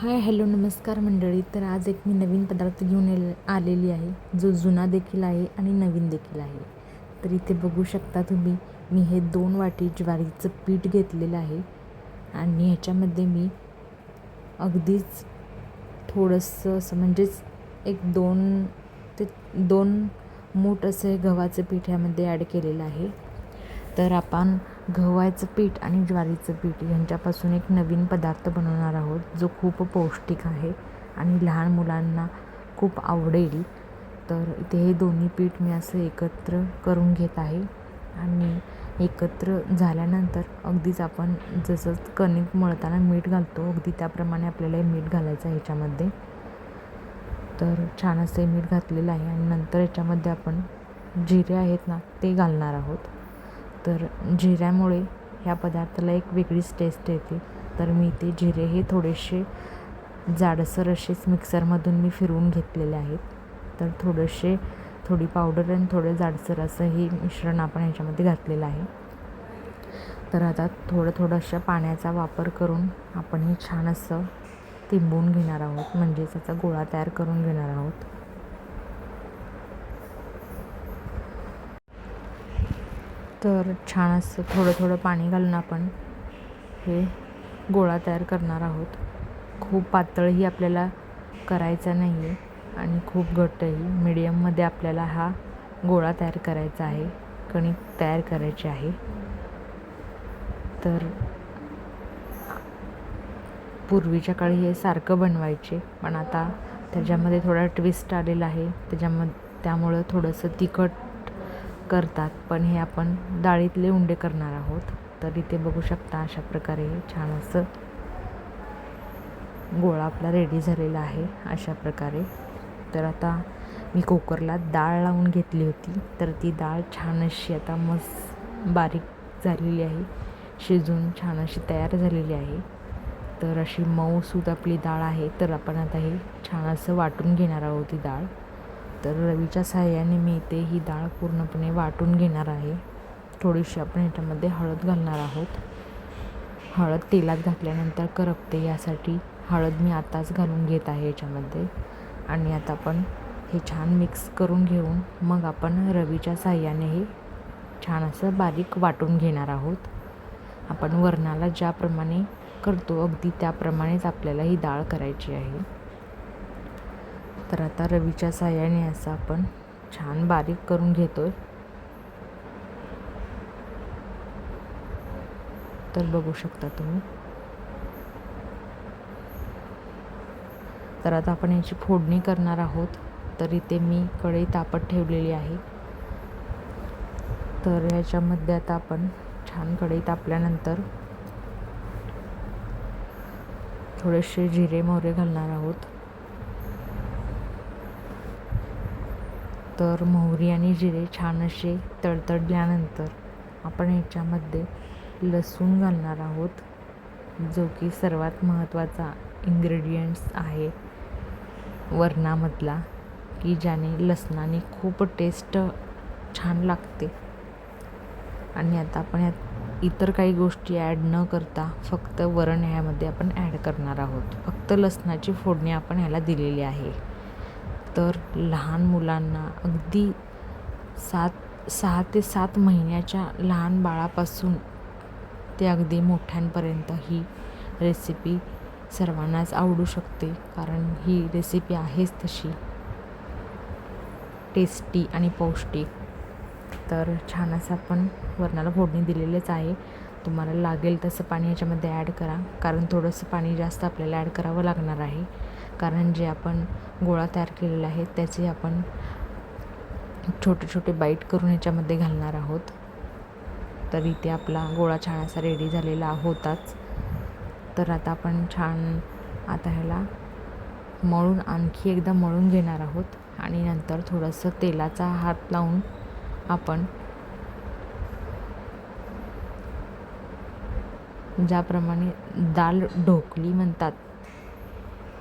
Hi hello नमस्कार मंडळी. तर आज एक मी नवीन पदार्थ घेऊन आलेली आहे. जो जुना देखील आहे आणि नवीन देखील आहे. तर इथे बघू शकता तुम्ही मी हे दोन वाटी ज्वारीचं पीठ घेतलेलं आहे. आणि ह्याच्यामध्ये मी अगदीच थोडंसं असं म्हणजेच एक दोन ते दोन मोठ असं हे गव्हाचं पीठ ह्यामध्ये ॲड केलेलं आहे. तर आपण गव्हाचं पीठ आणि ज्वारीचं पीठ यांच्यापासून एक नवीन पदार्थ बनवणार आहोत जो खूप पौष्टिक आहे आणि लहान मुलांना खूप आवडेल. तर इथे हे दोन्ही पीठ मी असं एकत्र करून घेत आहे आणि एकत्र झाल्यानंतर अगदीच आपण जसं कणिक मळताना मीठ घालतो अगदी त्याप्रमाणे आपल्याला हे मीठ घालायचं आहे ह्याच्यामध्ये तर छान असं हे मीठ घातलेलं आहे आणि नंतर याच्यामध्ये आपण जिरे आहेत ना ते घालणार आहोत. तर जिऱ्यामुळे ह्या पदार्थाला एक वेगळीच टेस्ट येते. तर मी ते जिरे हे थोडेसे जाडसर असेच मिक्सरमधून मी फिरवून घेतलेले आहेत. तर थोडेसे थोडी पावडर आणि थोडं जाडसर असं हे मिश्रण आपण ह्याच्यामध्ये घातलेलं आहे. तर आता थोडं थोडंशा पाण्याचा वापर करून आपण हे छान असं तिंबून घेणार आहोत. म्हणजेच त्याचा गोळा तयार करून घेणार आहोत. तर छान असं थोडं थोडं पाणी घालून आपण हे गोळा तयार करणार आहोत. खूप पातळही आपल्याला करायचा नाही आहे आणि खूप घट्टही. मिडियममध्ये आपल्याला हा गोळा तयार करायचा आहे. कणिक तयार करायची आहे. तर पूर्वीच्या काळी हे सारखं बनवायचे पण आता त्याच्यामध्ये थोडा ट्विस्ट आलेला आहे. त्याच्यामध्ये त्यामुळं थोडंसं तिखट करतात पण हे आपण डाळीतले उंडे करणार आहोत. तर इथे बघू शकता अशा प्रकारे छान असं गोळा आपला रेडी झालेला आहे अशा प्रकारे. तर आता मी कुकरला डाळ लावून घेतली होती तर ती डाळ छान अशी आता मस्त बारीक झालेली आहे शिजून छान अशी तयार झालेली आहे. तर अशी मऊसूत आपली डाळ आहे तर आपण आता हे छान असं वाटून घेणार आहोत ती डाळ. तर रवीच्या सहाय्याने मी इथे ही डाळ पूर्णपणे वाटून घेणार आहे. थोडीशी आपण ह्याच्यामध्ये हळद घालणार आहोत. हळद तेलात घातल्यानंतर करपते यासाठी हळद मी आताच घालून घेत आहे याच्यामध्ये. आणि आता आपण हे छान मिक्स करून घेऊन मग आपण रवीच्या साह्याने हे छान असं बारीक वाटून घेणार आहोत. आपण वरणाला ज्याप्रमाणे करतो अगदी त्याप्रमाणेच आपल्याला ही डाळ करायची आहे. तर आता रवीच्या साह्याने असं आपण छान बारीक करून घेतो आहे तर बघू शकता तुम्ही. तर आता आपण याची फोडणी करणार आहोत. तर इथे मी कढई तापत ठेवलेली आहे. तर ह्याच्यामध्ये आता आपण छान कढई तापल्यानंतर थोडेसे जिरे मोहरे घालणार आहोत. तर मोहरी आणि जिरे छान असे तडतडल्यानंतर आपण ह्याच्यामध्ये लसूण घालणार आहोत जो की सर्वात महत्त्वाचा इन्ग्रेडियंट्स आहे वरणामधला की ज्याने लसणाने खूप टेस्ट छान लागते. आणि आता आपण यात इतर काही गोष्टी ॲड न करता फक्त वरण ह्यामध्ये आपण ॲड करणार आहोत. फक्त लसणाची फोडणी आपण ह्याला दिलेली आहे. तर लहान मुलांना अगदी सात सहा ते सात महिन्याच्या लहान बाळापासून ते अगदी मोठ्यांपर्यंत ही रेसिपी सर्वांनाच आवडू शकते. कारण ही रेसिपी आहेच तशी. टेस्टी आणि पौष्टिक. तर छान असं आपण वरणाला फोडणी दिलेलेच आहे. तुम्हाला लागेल तसं पाणी याच्यामध्ये ॲड करा. कारण थोडंसं पाणी जास्त आपल्याला ॲड करावं लागणार आहे. कारण जे आपण गोळा तयार केलेला आहे त्याचे आपण छोटे छोटे बाईट करून ह्याच्यामध्ये घालणार आहोत. तर इथे आपला गोळा छान असा रेडी झालेला होताच. तर आता आपण छान आता ह्याला मळून आणखी एकदा मळून घेणार आहोत आणि नंतर थोडंसं तेलाचा हात लावून आपण ज्याप्रमाणे दाल ढोकली म्हणतात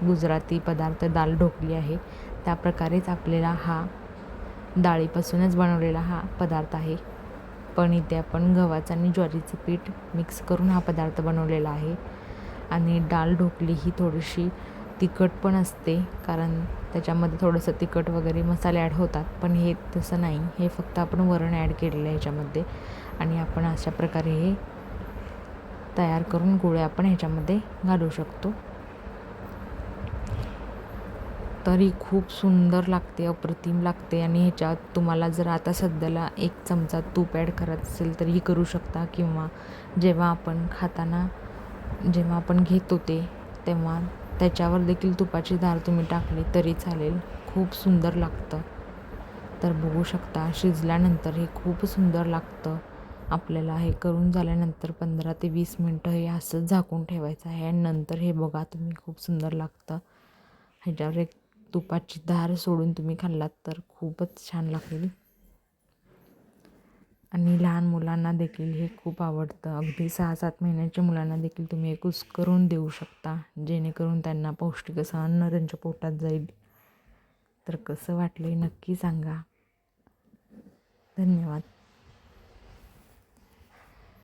गुजराती पदार्थ दाल ढोकली आहे. त्या प्रकारेच आपल्याला हा डाळीपासूनच बनवलेला हा पदार्थ आहे. पण इथे आपण गव्हाचं आणि ज्वारीचं पीठ मिक्स करून हा पदार्थ बनवलेला आहे. आणि डाळ ढोकली ही थोडीशी तिखट पण असते कारण त्याच्यामध्ये थोडंसं तिखट वगैरे मसाले ॲड होतात. पण हे तसं नाही. हे फक्त आपण वरण ॲड केलेलं आहे ह्याच्यामध्ये आणि आपण अशा प्रकारे हे तयार करून गोळे आपण ह्याच्यामध्ये घालू शकतो. तरी खूप सुंदर लागते अप्रतिम लागते आणि ह्याच्यात तुम्हाला जर आता सध्याला एक चमचा तूप ॲड करत असेल तरीही करू शकता किंवा जेव्हा आपण खाताना जेव्हा आपण घेतो ते तेव्हा त्याच्यावर देखील तुपाची धार तुम्ही टाकली तरी चालेल. खूप सुंदर लागतं. तर बघू शकता शिजल्यानंतर हे खूप सुंदर लागतं. आपल्याला हे करून झाल्यानंतर पंधरा ते वीस मिनटं हे असंच झाकून ठेवायचं आहे आणि नंतर हे बघा तुम्ही खूप सुंदर लागतं. ह्याच्यावर एक तुपाची धार सोडून तुम्ही खाल्लात तर खूपच छान लागेल. आणि लहान मुलांना देखील हे खूप आवडतं. अगदी सहा सात महिन्याच्या मुलांना देखील तुम्ही हे कुस्करून देऊ शकता जेणेकरून त्यांना पौष्टिक असं अन्न त्यांच्या पोटात जाईल. तर कसं वाटलं नक्की सांगा. धन्यवाद.